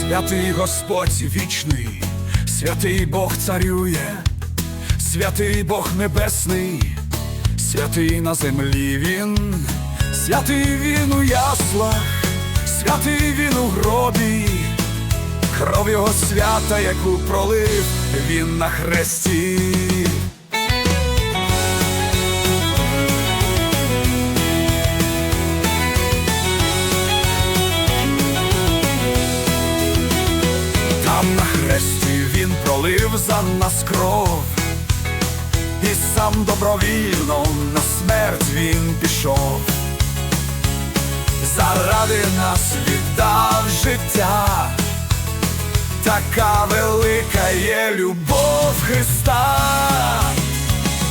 Святий Господь вічний, святий Бог царює, святий Бог небесний, святий на землі він, святий він у яслах, святий він у гробі, кров його свята, яку пролив він на хресті. За нас кров, і сам добровільно на смерть він пішов, заради нас віддав життя, така велика є любов Христа,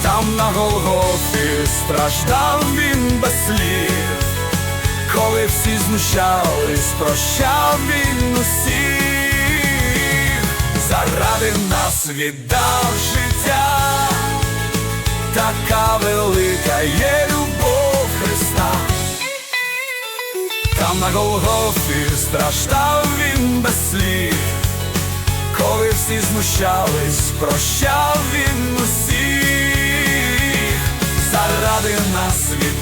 там на Голгофі страждав він без слів. Коли всі знущались, прощав він усіх, нас віддав життя, така велика є любов Христа. Там на Голгофі страждав він без слів, коли всі знущались, прощав він усіх, заради нас віддав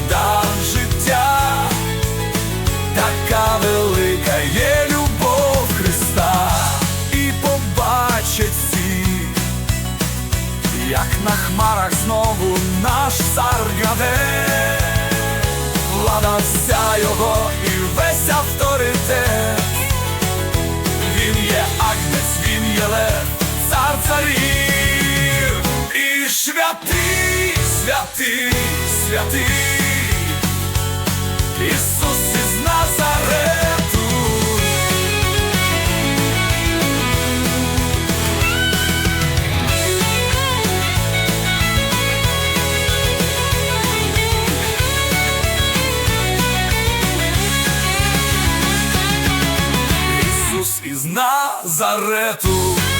як на хмарах знову наш цар граде, влада вся його і весь авторитет. Він є агнець, він є лев, цар царів, і святий, святий, святий. Ісус Назарету.